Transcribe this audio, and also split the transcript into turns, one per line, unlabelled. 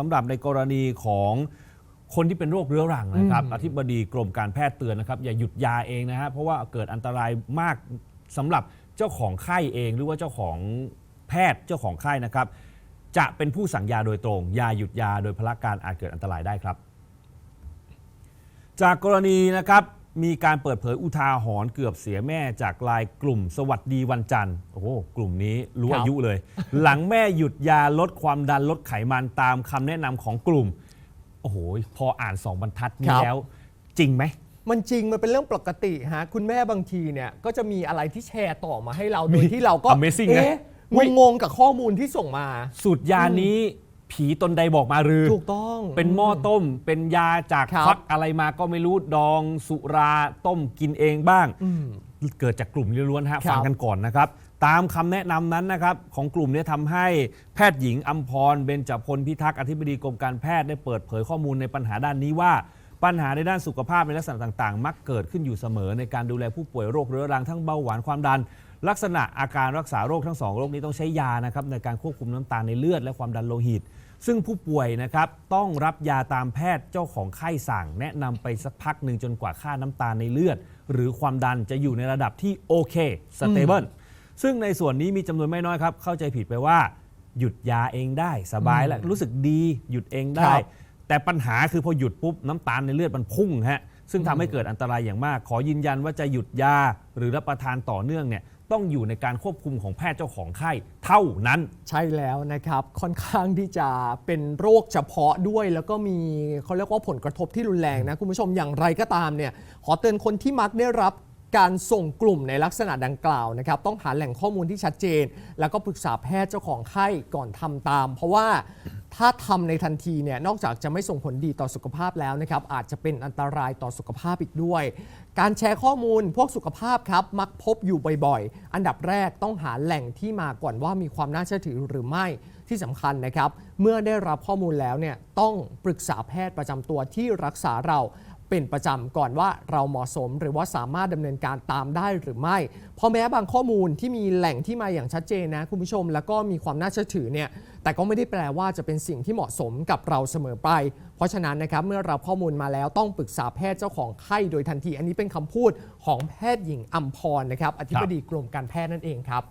สำหรับในกรณีของคนที่เป็นโรคเรื้อรังนะครับ
อืม
อธิบดีกรมการแพทย์เตือนนะครับ อย่าหยุดยาเองนะฮะเพราะว่าเกิดอันตรายมากสำหรับเจ้าของไข้เองหรือว่าเจ้าของแพทย์เจ้าของไข้นะครับ จะเป็นผู้สั่งยาโดยตรงอยาหยุดยาโดยพละการอาจเกิดอันตรายได้ครับ จากกรณีนะครับ มีการเปิดเผยอุทาหรณ์เกือบเสียแม่จากไลายกลุ่มสวัสดีวันจันทร์โอ้โหกลุ่มนี้รู้
ครับ
อายุเลย หลังแม่หยุดยาลดความดันลดไขมันตามคำแนะนำของกลุ่ม โอ้โห พออ่านสองบรรทัดนี้
ครับ
แล้ว จริงไหม
มันจริงมันเป็นเรื่องปกติฮะคุณแม่บางทีเนี่ยก็จะมีอะไรที่แชร์ต่อมาให้เราโดยที่เราก็
Amazing นะ
เอ๊ะงงๆกับข้อมูลที่ส่งมา
สูตรยานี้ ผีตนใดบอกมาหรือ
ถูกต้อง
เป็นหม้อต้ม เป็นยาจาก
ครับ
ฟักอะไรมาก็ไม่รู้ดองสุราต้มกินเองบ้าง
อืม
เกิดจากกลุ่มล้วนๆฮะ
ครับ
ฟังกันก่อนนะครับ ตามคำแนะนำนั้นนะครับ ของกลุ่มเนี้ทำให้แพทย์หญิงอัมพรเบญจพลพิทักษ์อธิบดีกรมการแพทย์ได้เปิดเผยข้อมูลในปัญหาด้านนี้ว่า ปัญหาในด้านสุขภาพในลักษณะต่างๆ มักเกิดขึ้นอยู่เสมอในการดูแลผู้ป่วยโรคเรื้อรังทั้งเบาหวานความดัน ลักษณะอาการรักษาโรคทั้งสองโรคนี้ต้องใช้ยานะครับในการควบคุมน้ำตาลในเลือดและความดันโลหิต ซึ่งผู้ป่วยนะครับต้องรับยาตามแพทย์เจ้าของไข้สั่ง แนะนำไปสักพักหนึ่งจนกว่าค่าน้ำตาลในเลือด หรือความดันจะอยู่ในระดับที่โอเคสเตเบิลซึ่งในส่วนนี้มีจำนวนไม่น้อยครับ เข้าใจผิดไปว่าหยุดยาเองได้สบายแล้วรู้สึกดีหยุดเองได้
ครับ
แต่ปัญหาคือพอหยุดปุ๊บน้ำตาลในเลือดมันพุ่งฮะซึ่งทำให้เกิดอันตรายอย่างมาก ขอยืนยันว่าจะหยุดยาหรือรับประทานต่อเนื่องเนี่ย ต้องอยู่ในการควบคุมของแพทย์เจ้าของไข้เท่านั้น
ใช่แล้วนะครับ ค่อนข้างที่จะเป็นโรคเฉพาะด้วย แล้วก็มีเขาเรียกว่าผลกระทบที่รุนแรงนะคุณผู้ชมอย่างไรก็ตามเนี่ยขอเตือนคนที่มักได้รับการส่งกลุ่มในลักษณะดังกล่าวนะครับ ต้องหาแหล่งข้อมูลที่ชัดเจน แล้วก็ปรึกษาแพทย์เจ้าของไข้ก่อนทำตาม เพราะว่า ถ้าทำในทันทีเนี่ยนอกจากจะไม่ส่งผลดีต่อสุขภาพแล้วนะครับอาจจะเป็นอันตรายต่อสุขภาพอีกด้วย การแชร์ข้อมูลพวกสุขภาพครับมักพบอยู่บ่อยๆ อันดับแรกต้องหาแหล่งที่มาก่อนว่ามีความน่าเชื่อถือหรือไม่ที่สำคัญนะครับ เมื่อได้รับข้อมูลแล้วเนี่ยต้องปรึกษาแพทย์ประจำตัวที่รักษาเรา เป็นประจำก่อนว่าเราเหมาะสม หรือว่าสามารถดำเนินการตามได้หรือไม่ เพราะแม้บางข้อมูลที่มีแหล่งที่มาอย่างชัดเจนนะคุณผู้ชม แล้วก็มีความน่าเชื่อถือเนี่ยแต่ก็ไม่ได้แปลว่าจะเป็นสิ่งที่เหมาะสมกับเราเสมอไป เพราะฉะนั้นนะครับเมื่อเรับข้อมูลมาแล้วต้องปรึกษาแพทย์เจ้าของไข้โดยทันที อันนี้เป็นคำพูดของแพทย์หญิงอัมพรนะครับอธิบดีกรมการแพทย์นั่นเองครับ